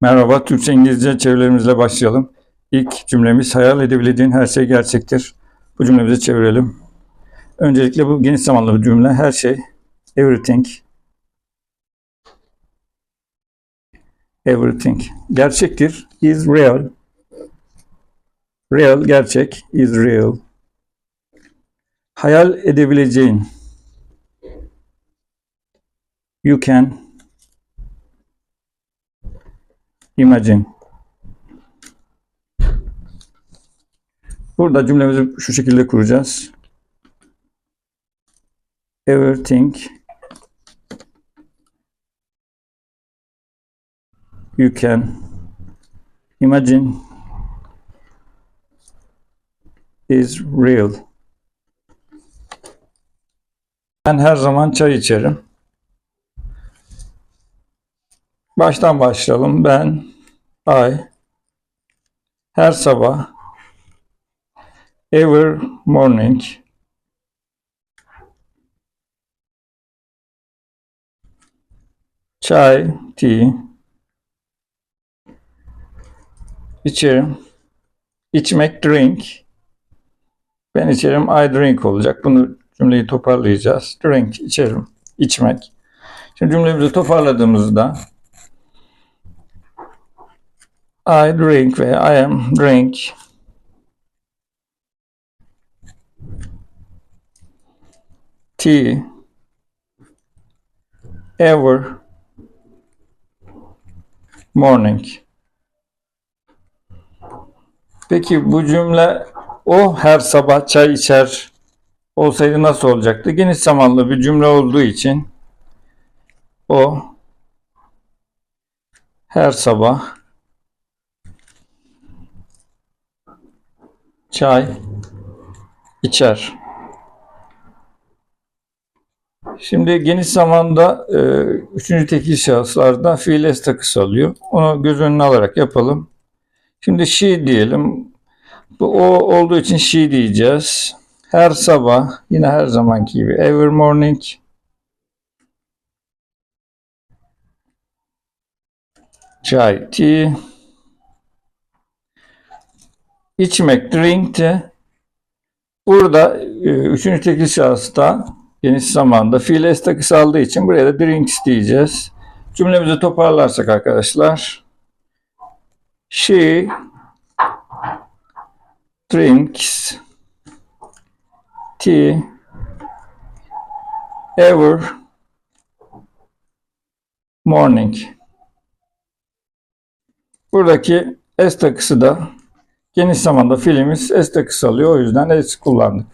Merhaba, Türkçe İngilizce çevirilerimizle başlayalım. İlk cümlemiz hayal edebileceğin her şey gerçektir. Bu cümlemizi çevirelim. Öncelikle bu geniş zamanlı bir cümle. Her şey, everything. Everything. Gerçektir. Is real. Real, gerçek. Is real. Hayal edebileceğin. You can Imagine. Burada cümlemizi şu şekilde kuracağız. Everything you can imagine is real. Ben her zaman çay içerim. Baştan başlayalım. Ben, I, her sabah, every morning, çay, tea, içerim. İçmek, drink. Ben içerim, I drink olacak. Bunu cümleyi toparlayacağız. Drink, içerim, içmek. Şimdi cümlemizi toparladığımızda I drink ve I am drink. Tea. Ever. Morning. Peki bu cümle o her sabah çay içer olsaydı nasıl olacaktı? Geniş zamanlı bir cümle olduğu için o her sabah çay içer. Şimdi geniş zamanda e, üçüncü tekil şahıslarda fiil s takısı alıyor. Onu göz önüne alarak yapalım. Şimdi she diyelim. Bu o olduğu için she diyeceğiz. Her sabah yine her zamanki gibi every morning çay tea içmek drink de burada e, üçüncü tekil şahısta geniş zamanda fiil s takısı aldığı için buraya da drinks diyeceğiz. Cümlemizi toparlarsak arkadaşlar she drinks tea every morning. Buradaki S takısı da geniş zamanda filmimiz S takısı alıyor. O yüzden S kullandık.